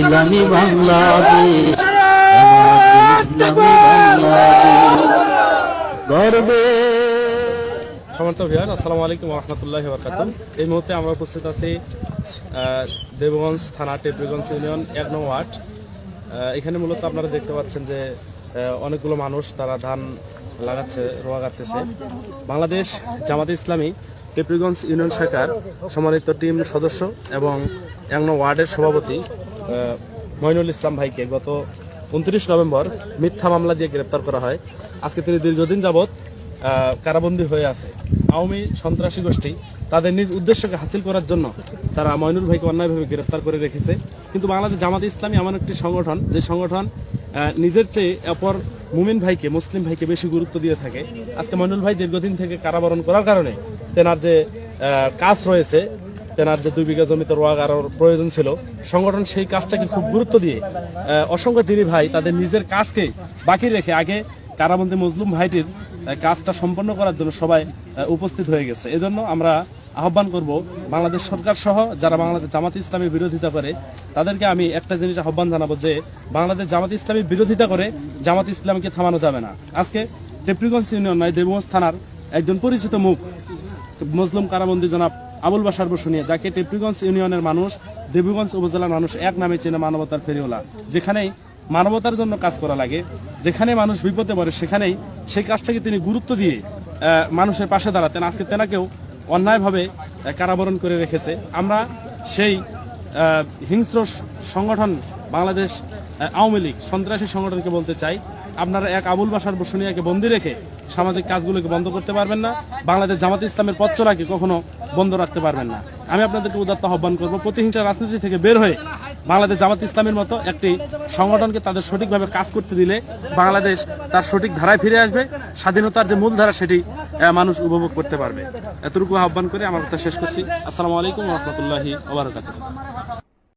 ইসলামী বাংলাদেশ। গর্বে সমর্থ ভিয়ার আসসালামু আলাইকুম রহমতুল্লাহ বরকাত এই মুহূর্তে আমরা উপস্থিত আছি দেবগঞ্জ থানা টেপরিগঞ্জ ইউনিয়ন এক নং ওয়ার্ড। এখানে মূলত আপনারা দেখতে পাচ্ছেন যে অনেকগুলো মানুষ তারা ধান লাগাচ্ছে, রোয়া কাটতেছে বাংলাদেশ জামাতে ইসলামী টেপরিগঞ্জ ইউনিয়ন শাখার সম্মানিত টিম সদস্য এবং এক ওয়ার্ডের সভাপতি মইনুল ইসলাম ভাইকে গত উনত্রিশ নভেম্বর মিথ্যা মামলা দিয়ে গ্রেপ্তার করা হয়। আজকে তিনি দীর্ঘদিন যাবৎ কারাবন্দী হয়ে আছে। আওয়ামী সন্ত্রাসী গোষ্ঠী তাদের নিজ উদ্দেশ্যকে হাসিল করার জন্য তারা ময়নুর ভাইকে অন্যায়ভাবে গ্রেফতার করে রেখেছে। কিন্তু বাংলাদেশ জামাত ইসলামী এমন একটি সংগঠন, যে সংগঠন নিজের চেয়ে অপর মুমিন ভাইকে, মুসলিম ভাইকে বেশি গুরুত্ব দিয়ে থাকে। আজকে ময়নুল ভাই দীর্ঘদিন থেকে কারাবরণ করার কারণে তেনার যে কাজ রয়েছে তেনার যে দুই বিঘা জমিতে রোয়া গাড়ার প্রয়োজন ছিল, সংগঠন সেই কাজটাকে খুব গুরুত্ব দিয়ে অসংখ্য দিনী ভাই তাদের নিজের কাজকে বাকি রেখে আগে কারাবন্দী মজলুম ভাইটির কাজটা সম্পন্ন করার জন্য সবাই উপস্থিত হয়ে গেছে। এজন্য আমরা আহ্বান করব বাংলাদেশ সরকার সহ যারা বাংলাদেশ জামাত ইসলামের বিরোধিতা করে, তাদেরকে আমি একটা জিনিস আহ্বান জানাব যে, বাংলাদেশ জামাত ইসলামের বিরোধিতা করে জামাত ইসলামকে থামানো যাবে না। আজকে টেপ্রিগঞ্জ ইউনিয়ন নয়, দেবগঞ্জ থানার একজন পরিচিত মুখ, মজলুম কারাবন্দী জনাব আবুল বাসার বসুনিয়া যাকে টেপ্রিগঞ্জ ইউনিয়নের মানুষ, দেবীগঞ্জ উপজেলার মানুষ এক নামে চেনে মানবতার ফেরিওলা। যেখানেই মানবতার জন্য কাজ করা লাগে, যেখানে মানুষ বিপদে পড়ে, সেখানেই সেই কাজটাকে তিনি গুরুত্ব দিয়ে মানুষের পাশে দাঁড়াতেন। আজকে তেনাকেও অন্যায়ভাবে কারাবরণ করে রেখেছে। আমরা সেই হিংস্র সংগঠন বাংলাদেশ আওয়ামী লীগ, সন্ত্রাসী সংগঠনকে বলতে চাই। আপনারা এক আবুল বাসার বসুনিয়াকে বন্দি রেখে সামাজিক কাজগুলোকে বন্ধ করতে পারবেন না। বাংলাদেশ জামাত ইসলামের পথ চলাকে কখনো বন্ধ রাখতে পারবেন না। আমি আপনাদেরকে উদাত্ত আহ্বান করব, প্রতিহিংসা রাজনীতি থেকে বের হয়ে বাংলাদেশ জামাত ইসলামের মতো একটি সংগঠনকে তাদের সঠিকভাবে কাজ করতে দিলে বাংলাদেশ তার সঠিক ধারায় ফিরে আসবে, স্বাধীনতার যে মূল ধারা সেটি মানুষ উপভোগ করতে পারবে। এতটুকু আহ্বান করে আমার কথা শেষ করছি। আসসালামু আলাইকুম রহমতুল্লাহি